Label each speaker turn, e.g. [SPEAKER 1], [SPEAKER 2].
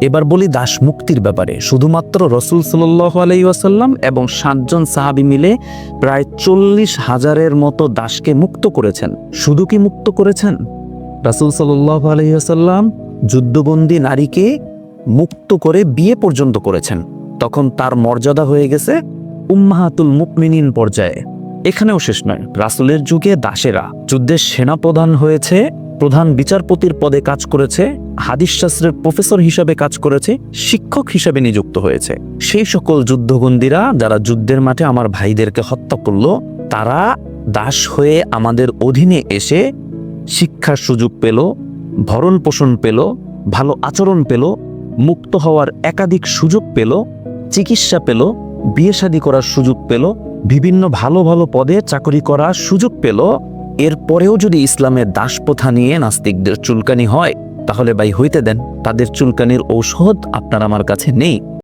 [SPEAKER 1] এবার বলি দাস মুক্তির ব্যাপারে। শুধুমাত্র রসুল সাল্লাহ আলাইসাল্লাম এবং সাতজন সাহাবি মিলে প্রায় চল্লিশ হাজারের মতো দাসকে মুক্ত করেছেন। শুধু কি মুক্ত করেছেন? রাসুল সাল্লাহ আলাইসাল্লাম যুদ্ধবন্দী নারীকে মুক্ত করে বিয়ে পর্যন্ত করেছেন। তখন তার মর্যাদা হয়ে গেছে উম্মাহাতুল মুকমিনিন পর্যায়ে। এখানেও শেষ নয়। রাসুলের যুগে দাসেরা যুদ্ধের সেনাপ্রধান হয়েছে, প্রধান বিচারপতির পদে কাজ করেছে, হাদিস শাস্ত্রের প্রফেসর হিসাবে কাজ করেছে, শিক্ষক হিসাবে নিযুক্ত হয়েছে। সেই সকল যুদ্ধবন্দীরা যারা যুদ্ধের মাঠে আমার ভাইদেরকে হত্যা করল, তারা দাস হয়ে আমাদের অধীনে এসে শিক্ষার সুযোগ পেল, ভরণ পোষণ পেল, ভালো আচরণ পেল, মুক্ত হওয়ার একাধিক সুযোগ পেল, চিকিৎসা পেল, বিয়ে শাদী করার সুযোগ পেল বিভিন্ন ভালো ভালো পদে চাকরি করার সুযোগ পেল। এরপরেও যদি ইসলামের দাসপ্রথা নিয়ে নাস্তিকদের চুলকানি হয়, তাহলে ভাই হইতে দেন। তাদের চুলকানির ঔষধ আপনার আমার কাছে নেই।